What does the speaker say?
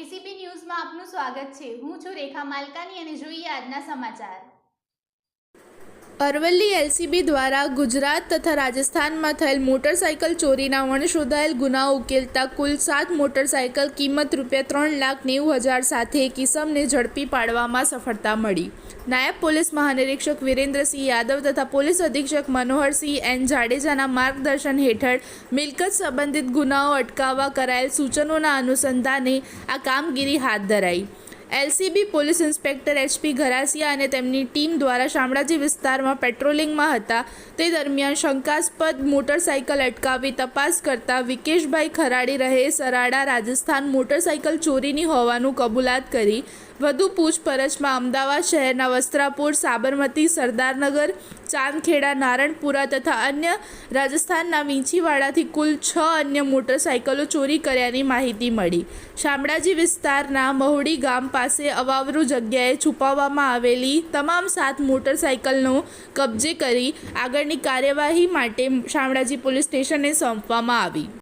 ACP ન્યૂઝમાં આપનું સ્વાગત છે. હું છું રેખા માલકાની અને જોઈએ આજના સમાચાર. અરવલ્લી એલસીબી દ્વારા ગુજરાત તથા રાજસ્થાનમાં થયેલ મોટરસાયકલ ચોરીના વણશોધાયેલ ગુનાઓ ઉકેલતા કુલ સાત મોટરસાયકલ કિંમત રૂપિયા ત્રણ લાખ નેવું હજાર સાથે કિસમને ઝડપી પાડવામાં સફળતા મળી. નાયબ પોલીસ મહાનિરીક્ષક વિરેન્દ્રસિંહ યાદવ તથા પોલીસ અધિક્ષક મનોહરસિંહ એન જાડેજાના માર્ગદર્શન હેઠળ મિલકત સંબંધિત ગુનાઓ અટકાવવા કરાયેલ સૂચનોના અનુસંધાને આ કામગીરી હાથ ધરાઈ. LCB police inspector HP Gharasiya અને તેમની ટીમ દ્વારા શામળાજી વિસ્તારમાં પેટ્રોલિંગમાં હતા. તે દરમિયાન શંકાસ્પદ મોટરસાયકલ અટકાવી તપાસ કરતા વિકેશભાઈ ખરાડી રહે સરાડા રાજસ્થાન મોટરસાયકલ ચોરીની હોવાનું કબૂલાત કરી. વધુ પૂછપરછમાં અમદાવાદ શહેરના વસ્ત્રાપુર, સાબરમતી, સરદારનગર, ચાંદખેડા, નારણપુરા તથા અન્ય રાજસ્થાનના વીંછીવાડાથી કુલ છ અન્ય મોટરસાયકલો ચોરી કર્યાની માહિતી મળી. શામળાજી વિસ્તારના મહુડી ગામ પાસે અવાવરુ જગ્યાએ છુપાવવામાં આવેલી તમામ સાત મોટરસાયકલનો કબજે કરી આગળની કાર્યવાહી માટે શામળાજી પોલીસ સ્ટેશને સોંપવામાં આવી.